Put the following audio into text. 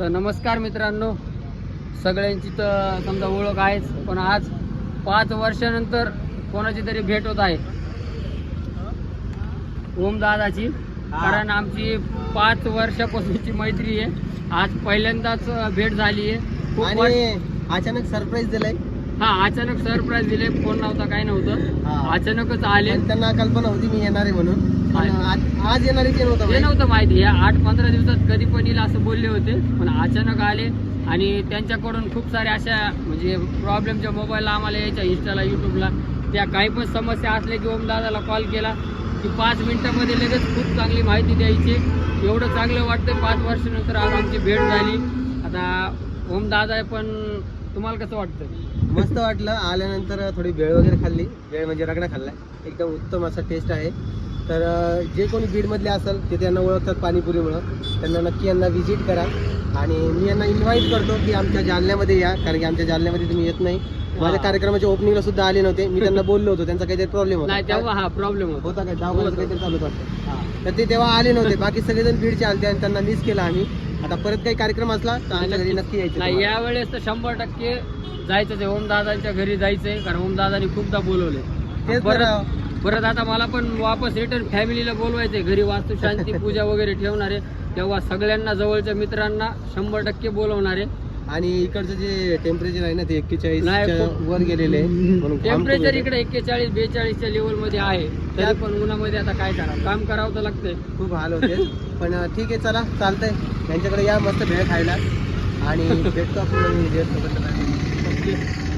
तर नमस्कार मित्रांनो. सगळ्यांची तर समजा ओळख आहेच पण आज पाच वर्षानंतर कोणाची तरी भेट होत आहे? ओम दादाची. कारण आमची पाच वर्षापासूनची मैत्री आहे. आज पहिल्यांदाच भेट झाली आहे. खूप आणि अचानक सरप्राईज दिलंय. हा अचानक सरप्राईज दिले फोन नव्हता काय नव्हतं. हा. अचानकच आले. पण त्यांना कल्पना होती मी येणार आहे म्हणून. पण आज- आज येणार आहे ते नव्हतं ते माहीत. नव्हतं माहिती. या आठ पंधरा दिवसात कधी पण येईल असं बोलले होते पण अचानक आले. आणि त्यांच्याकडून खूप साऱ्या अशा म्हणजे प्रॉब्लेमच्या मोबाईलला आम्हाला यायच्या इंस्टाला युट्यूबला त्या काही पण समस्या असल्या की ओम दादाला कॉल केला. की पाच मिनिटामध्ये लगेच खूप चांगली माहिती द्यायची. एवढं चांगलं वाटतं पाच वर्षानंतर आज आमची भेट झाली. आता ओम दादा पण तुम्हाला कसं वाटतं? मस्त वाटलं. आल्यानंतर थोडी भेळ वगैरे खाल्ली. भेळ म्हणजे रगडा खाल्ला एकदम उत्तम असा टेस्ट आहे. तर अं, जे कोणी बीडमधले असेल ते त्यांना ओळखतात पाणीपुरीमुळं. त्यांना नक्की यांना व्हिजिट करा. आणि मी यांना इन्व्हाइट करतो की आमच्या जालन्यामध्ये या. कारण की आमच्या जालन्यामध्ये तुम्ही येत नाही. माझ्या हा. कार्यक्रमाच्या ओपनिंगला सुद्धा आले नव्हते. मी त्यांना बोललो होतो. त्यांचा काहीतरी प्रॉब्लेम नाही होता हा प्रॉब्लेम होता. होता काय होतं. काहीतरी चालू हा. तर ते तेव्हा आले नव्हते. बाकी सगळेजण बीडचे आलते आणि त्यांना मिस केला आम्ही. आता परत काही कार्यक्रम असला तर आमच्या घरी नक्की यायचं नाही. यावेळेस तर शंभर टक्के जायचं आहे. ओम दादांच्या घरी जायचंय कारण ओम दादानी खूपदा बोलवले तेच बरं. परत आता मला पण वापस रिटर्न फॅमिलीला बोलवायचंय. घरी वास्तू शांती पूजा वगैरे ठेवणार. तेव्हा सगळ्यांना जवळच्या मित्रांना शंभर टक्के बोलवणार. आणि इकडचं जे टेम्परेचर आहे ना ते एक्केचाळीस नाही, खूप- वर गेलेले आहे. म्हणून टेम्परेचर. इकडे एक्केचाळीस बेचाळीसच्या लेवलमध्ये आहे. त्यात- पण उन्हामध्ये आता काय करावं? काम करावं तर लागतंय. खूप हाल होते. पण अं, ठीक आहे चला चालतंय. यांच्याकडे या मस्त भेळ खायला. आणि भेटतो आपण नवीन video सोबत. ओके.